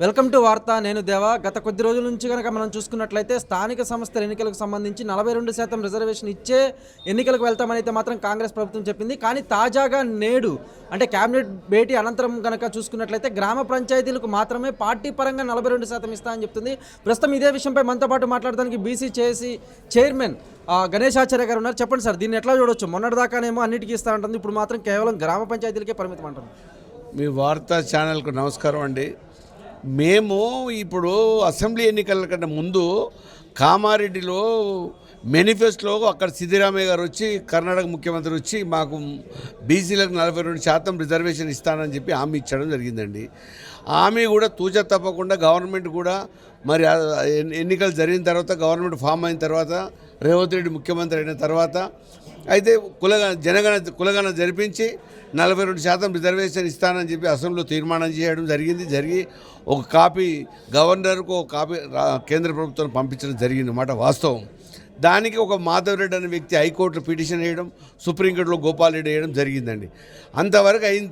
Welcome to వార్త నేను దేవా. గత కొద్ది రోజుల నుంచి కనుక మనం చూసుకున్నట్లయితే స్థానిక సంస్థల ఎన్నికలకు సంబంధించి నలభై రెండు శాతం రిజర్వేషన్ ఇచ్చే ఎన్నికలకు వెళ్తామని అయితే మాత్రం కాంగ్రెస్ ప్రభుత్వం చెప్పింది. కానీ తాజాగా నేడు అంటే కేబినెట్ భేటీ అనంతరం కనుక చూసుకున్నట్లయితే గ్రామ పంచాయతీలకు మాత్రమే పార్టీ పరంగా నలభై రెండు శాతం ఇస్తామని చెప్తుంది. ప్రస్తుతం ఇదే విషయంపై మనతో పాటు మాట్లాడడానికి బీసీ చేసి చైర్మన్ గణేశాచార్య గణేష్ గారు ఉన్నారు. చెప్పండి సార్ దీన్ని ఎట్లా చూడొచ్చు? మొన్నటిదాకానేమో అన్నిటికీ ఇస్తా ఉంటుంది ఇప్పుడు మాత్రం కేవలం గ్రామ పంచాయతీలకే పరిమితం అంటుంది. మీ వార్తా ఛానల్కు నమస్కారం అండి. మేము ఇప్పుడు అసెంబ్లీ ఎన్నికల కంటే ముందు కామారెడ్డిలో మేనిఫెస్టోలో అక్కడ సిద్ధిరామయ్య గారు వచ్చి కర్ణాటక ముఖ్యమంత్రి వచ్చి మాకు బీసీలకు నలభై రెండు శాతం రిజర్వేషన్ ఇస్తానని చెప్పి హామీ ఇచ్చడం జరిగిందండి. హామీ కూడా తూచ తప్పకుండా గవర్నమెంట్ కూడా మరి ఎన్నికలు జరిగిన తర్వాత గవర్నమెంట్ ఫామ్ అయిన తర్వాత రేవంత్ రెడ్డి ముఖ్యమంత్రి అయిన తర్వాత అయితే కులగణ జనగణ కులగణ జరిపించి నలభై రెండు శాతం రిజర్వేషన్ ఇస్తానని చెప్పి అసెంబ్లీలో తీర్మానం చేయడం జరిగింది. జరిగి ఒక కాపీ గవర్నర్కు ఒక కాపీ కేంద్ర ప్రభుత్వం పంపించడం జరిగింది అన్నమాట వాస్తవం. దానికి ఒక మాధవరెడ్డి అనే వ్యక్తి హైకోర్టులో పిటిషన్ వేయడం సుప్రీంకోర్టులో గోపాల్రెడ్డి వేయడం జరిగిందండి. అంతవరకు అయిన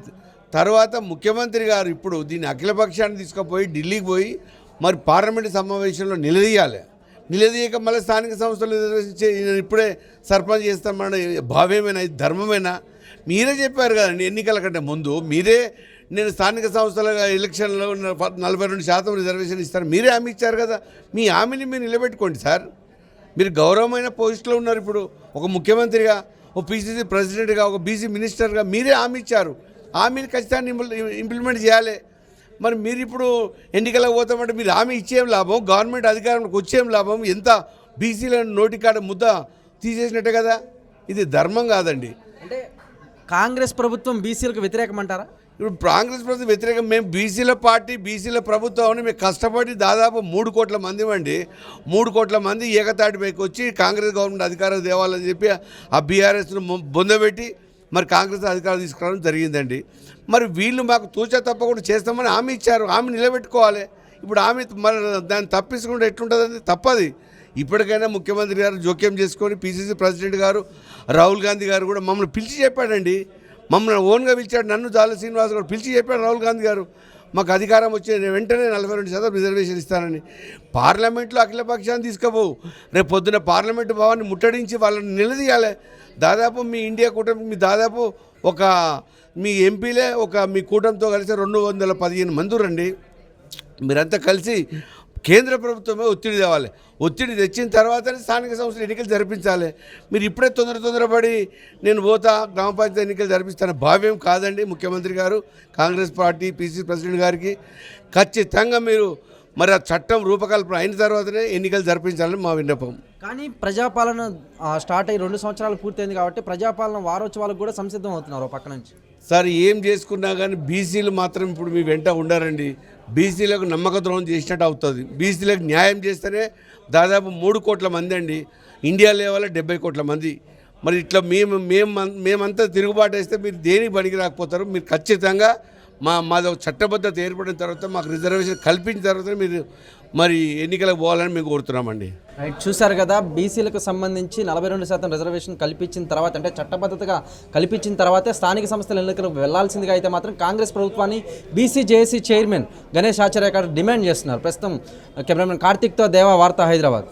తర్వాత ముఖ్యమంత్రి గారు ఇప్పుడు దీన్ని అఖిలపక్షాన్ని తీసుకుపోయి ఢిల్లీకి పోయి మరి పార్లమెంట్ సమావేశంలో నిలదీయాలి. నిలదీయక మళ్ళీ స్థానిక సంస్థలు రిజర్వేషన్ ఇప్పుడే సర్పంచ్ చేస్తామన్న భావ్యమేనా ఇది ధర్మమేనా? మీరే చెప్పారు కదండి ఎన్నికల కంటే ముందు మీరే నేను స్థానిక సంస్థల ఎలక్షన్లో నలభై రెండు శాతం రిజర్వేషన్ ఇస్తాను మీరే హామీ ఇచ్చారు కదా మీ హామీని మీరు నిలబెట్టుకోండి సార్. మీరు గౌరవమైన పోస్టులో ఉన్నారు ఇప్పుడు. ఒక ముఖ్యమంత్రిగా ఒక పీసీసీ ప్రెసిడెంట్గా ఒక బీసీ మినిస్టర్గా మీరే హామీ ఇచ్చారు. హామీని ఖచ్చితంగా ఇంప్లిమెంట్ చేయాలి. మరి మీరు ఇప్పుడు ఎన్నికలకు పోతామంటే మీరు హామీ ఇచ్చేం లాభం? గవర్నమెంట్ అధికారంలోకి వచ్చేం లాభం? ఎంత బీసీల నోటికాడ ముద్ద తీసేసినట్టే కదా? ఇది ధర్మం కాదండి. అంటే కాంగ్రెస్ ప్రభుత్వం బీసీలకు వ్యతిరేకమంటారా ఇప్పుడు కాంగ్రెస్ ప్రభుత్వం వ్యతిరేకం. మేము బీసీల పార్టీ బీసీల ప్రభుత్వం మేము కష్టపడి దాదాపు మూడు కోట్ల మంది అండి మూడు కోట్ల మంది ఏకతాటి పైకి వచ్చి కాంగ్రెస్ గవర్నమెంట్ అధికారం తేవాలని చెప్పి ఆ బీఆర్ఎస్ను బొందబెట్టి మరి కాంగ్రెస్ అధికారం తీసుకురావడం జరిగిందండి. మరి వీళ్ళు మాకు తూచా తప్పకుండా చేస్తామని హామీ ఇచ్చారు. హామీ నిలబెట్టుకోవాలి. ఇప్పుడు హామీ మరి దాన్ని తప్పించకుండా ఎట్లుంటుందండి? తప్పది. ఇప్పటికైనా ముఖ్యమంత్రి గారు జోక్యం చేసుకొని పీసీసీ ప్రెసిడెంట్ గారు రాహుల్ గాంధీ గారు కూడా మమ్మల్ని పిలిచి చెప్పాడండి. మమ్మల్ని ఓన్గా పిలిచాడు నన్ను జాల శ్రీనివాస్ గారు. పిలిచి చెప్పాడు రాహుల్ గాంధీ గారు. మాకు అధికారం వచ్చి నేను వెంటనే నలభై రెండు శాతం రిజర్వేషన్ ఇస్తానని. పార్లమెంట్లో అఖిలపక్షాన్ని తీసుకుపోవు. రేపు పొద్దున పార్లమెంటు భవాన్ని ముట్టడించి వాళ్ళని నిలదీయాలి. దాదాపు మీ ఇండియా కూటమి మీ దాదాపు ఒక మీ ఎంపీలే ఒక మీ కూటమితో కలిసి రెండు వందల పదిహేను మంది రండి మీరంతా కలిసి కేంద్ర ప్రభుత్వమే ఒత్తిడి తేవాలి. ఒత్తిడి తెచ్చిన తర్వాతనే స్థానిక సంస్థలు ఎన్నికలు జరిపించాలి. మీరు ఇప్పుడే తొందర తొందరపడి నేను పోతా గ్రామ పంచాయతీ ఎన్నికలు జరిపిస్తాను భావ్యం కాదండి ముఖ్యమంత్రి గారు కాంగ్రెస్ పార్టీ పీసీ ప్రెసిడెంట్ గారికి. ఖచ్చితంగా మీరు మరి ఆ చట్టం రూపకల్పన అయిన తర్వాతనే ఎన్నికలు జరిపించాలని మా విన్నపం. కానీ ప్రజాపాలన స్టార్ట్ అయ్యి రెండు సంవత్సరాలు పూర్తయింది కాబట్టి ప్రజాపాలన వారోత్సవాలకు కూడా సంసిద్ధం అవుతున్నారు పక్క నుంచి. సార్ ఏం చేసుకున్నా కానీ బీసీలు మాత్రం ఇప్పుడు మీ వెంట ఉండరండి. బీసీలకు నమ్మక ద్రోహం చేసినట్టు అవుతుంది. బీసీలకు న్యాయం చేస్తేనే దాదాపు మూడు కోట్ల మంది అండి. ఇండియా లెవెల్లో డెబ్బై కోట్ల మంది. మరి ఇట్లా మేము మేము మేమంతా తిరుగుబాటు వేస్తే మీరు దేనికి పనికి రాకపోతారు? మీరు ఖచ్చితంగా మా మాది ఒక చట్టబద్ధత ఏర్పడిన తర్వాత మాకు రిజర్వేషన్ కల్పించిన తర్వాత మీరు మరి ఎన్నికలకు పోవాలని మేము కోరుతున్నామండి. రైట్ చూశారు కదా బీసీలకు సంబంధించి నలభై రెండు శాతం రిజర్వేషన్ కల్పించిన తర్వాత అంటే చట్టబద్ధతగా కల్పించిన తర్వాతే స్థానిక సంస్థల ఎన్నికలకు వెళ్ళాల్సిందిగా అయితే మాత్రం కాంగ్రెస్ ప్రభుత్వాన్ని BC JAC chairman Ganesh Acharya గారు డిమాండ్ చేస్తున్నారు. ప్రస్తుతం కెమెరామెన్ కార్తిక్తో దేవా వార్త హైదరాబాద్.